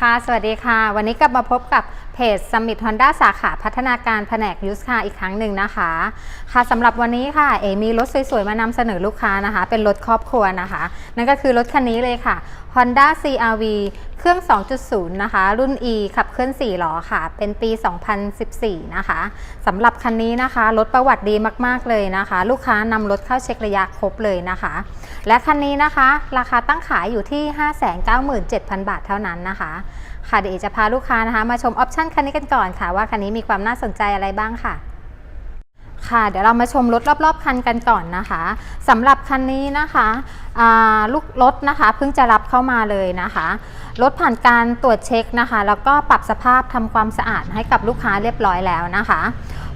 ค่ะ สวัสดีค่ะ วันนี้กลับมาพบกับเพจ Summit Honda สาขาพัฒนาการแผนกยูสคาอีกครั้งหนึ่งนะคะ ค่ะสำหรับวันนี้ค่ะ เอมีรถสวยๆ มานำเสนอลูกค้านะคะ เป็นรถครอบครัวนะคะ นั่นก็คือรถคันนี้เลยค่ะ Honda CRV เครื่อง 2.0 นะคะ รุ่น E ขับเคลื่อน 4 ล้อค่ะ เป็นปี 2014 นะคะสำหรับคันนี้นะคะ รถประวัติดีมาก ๆ เลยนะคะ ลูกค้านำรถเข้าเช็คระยะครบเลยนะคะ และคันนี้นะคะ ราคาตั้งขายอยู่ที่ 597,000 บาทเท่านั้นนะคะ ค่ะเดี๋ยวจะพาลูกค้านะคะ มาชมออปชันคันนี้กันก่อนค่ะ ว่าคันนี้มีความน่าสนใจอะไรบ้างค่ะค่ะเดี๋ยวเรามาชมรถรอบ ๆ คันกันก่อนนะคะสำหรับคันนี้นะคะลูกรถนะคะเพิ่งจะรับเข้ามาเลยนะคะรถผ่านการตรวจเช็คนะคะ แล้วก็ปรับสภาพทำความสะอาดให้กับลูกค้าเรียบร้อยแล้วนะคะ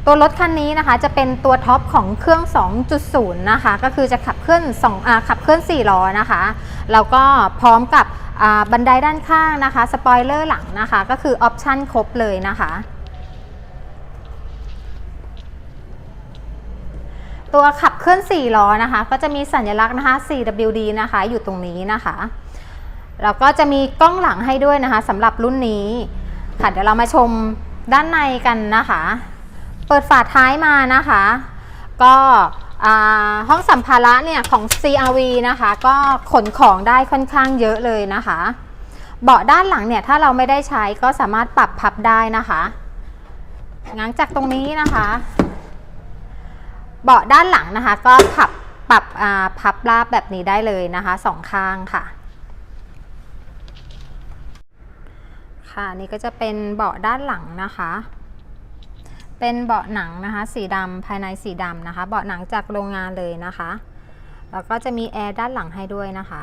ตัวรถคันนี้นะคะจะเป็นตัวท็อปของเครื่อง 2.0 นะคะ ก็คือจะขับเคลื่อน2อขับเคลื่อน 4 ล้อนะคะ แล้วก็พร้อมกับ บันไดด้านข้างนะคะ สปอยเลอร์หลังนะคะ ก็คือออปชันครบเลยนะคะ ตัวขับเคลื่อน4ล้อนะคะ ก็จะมีสัญลักษณ์นะคะ 4WD นะคะ อยู่ตรงนี้นะคะ แล้วก็จะมีกล้องหลังให้ด้วยนะคะสำหรับรุ่นนี้ค่ะเดี๋ยวเรามาชมด้านในกันนะคะ เปิดฝาท้ายมานะคะ ก็ ห้องสัมภาระเนี่ยของ CRV นะคะ ก็ขนของได้ค่อนข้างเยอะเลยนะคะ เบาะด้านหลังเนี่ยถ้าเราไม่ได้ใช้ก็สามารถปรับพับได้นะคะหลังจากตรงนี้นะคะ เบาะด้านหลังนะคะ ก็พับปรับพับราบแบบนี้ได้เลยนะคะสองข้างค่ะ ค่ะนี่ก็จะเป็นเบาะด้านหลังนะคะ เป็นเบาะหนังนะคะ สีดำภายในสีดำนะคะ เบาะหนังจากโรงงานเลยนะคะ แล้วก็จะมีแอร์ด้านหลังให้ด้วยนะคะ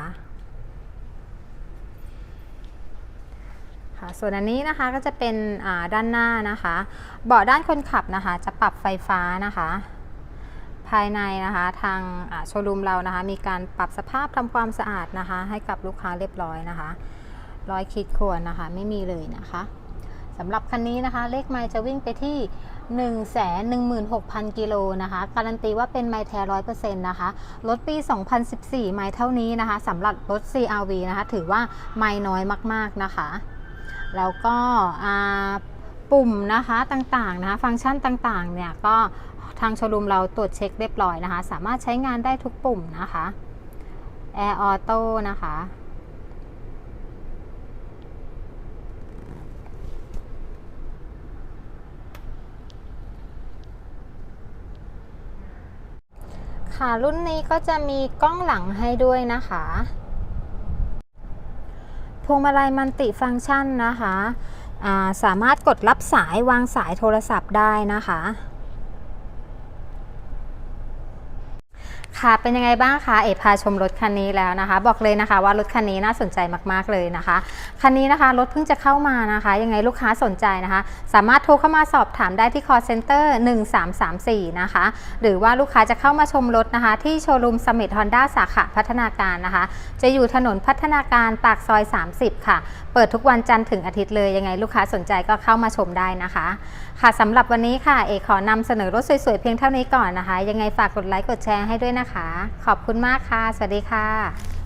ค่ะส่วนอันนี้นะคะก็จะเป็นด้านหน้านะคะ เบาะด้านคนขับนะคะ จะปรับไฟฟ้านะคะ ภายในนะคะทางโชว์รูมเรานะคะ มีการปรับสภาพทำความสะอาดนะคะ ให้กับลูกค้าเรียบร้อยนะคะรอยขีดข่วนนะคะ ไม่มีเลยนะคะสำหรับคันนี้นะคะ เลขไมล์จะวิ่งไปที่ 1 1 6 0 0 0 กิโลนะคะ การันตีว่าเป็นไมล์แท้ร้อยเปอร์เซ็นต์นะคะ รถปี 2014 ไมล์เท่านี้นะคะสำหรับรถ CRV นะคะ ถือว่าไมล์น้อยมาก ๆ นะคะ แล้วก็ปุ่มนะคะต่างๆนะคะ ฟังก์ชันต่างๆ เนี่ย ก็ทางโชว์รูมเราตรวจเช็คเรียบร้อยนะคะ สามารถใช้งานได้ทุกปุ่มนะคะ Air Auto นะคะ ค่ะ รุ่นนี้ก็จะมีกล้องหลังให้ด้วยนะคะพวงมาลัยมันติฟังก์ชันนะคะาสามารถกดรับสายวางสายโทรศัพท์ได้นะคะ ค่ะเป็นยังไงบ้างคะเอพาชมรถคันนี้แล้วนะคะ บอกเลยนะคะว่ารถคันนี้น่าสนใจมากๆเลยนะคะคันนี้นะคะรถเพิ่งจะเข้ามานะคะ ยังไงลูกค้าสนใจนะคะ สามารถโทรเข้ามาสอบถามได้ที่ call center 1334 นะคะ หรือว่าลูกค้าจะเข้ามาชมรถนะคะ ที่โชว์รูมสมิ t ฮอนด้าสาขาพัฒนาการนะคะ จะอยู่ถนนพัฒนาการปากซอย 30 ค่ะ เปิดทุกวันจันทร์ถึงอาทิตย์เลยยังไงลูกค้าสนใจก็เข้ามาชมได้นะคะ ค่ะสำหรับวันนี้ค่ะเอกขอนำเสนอรถสวยๆเพียงเท่านี้ก่อนนะคะ ยังไงฝากกดไลค์กดแชร์ให้ด้วยนะคะนะคะ ขอบคุณมากค่ะ สวัสดีค่ะ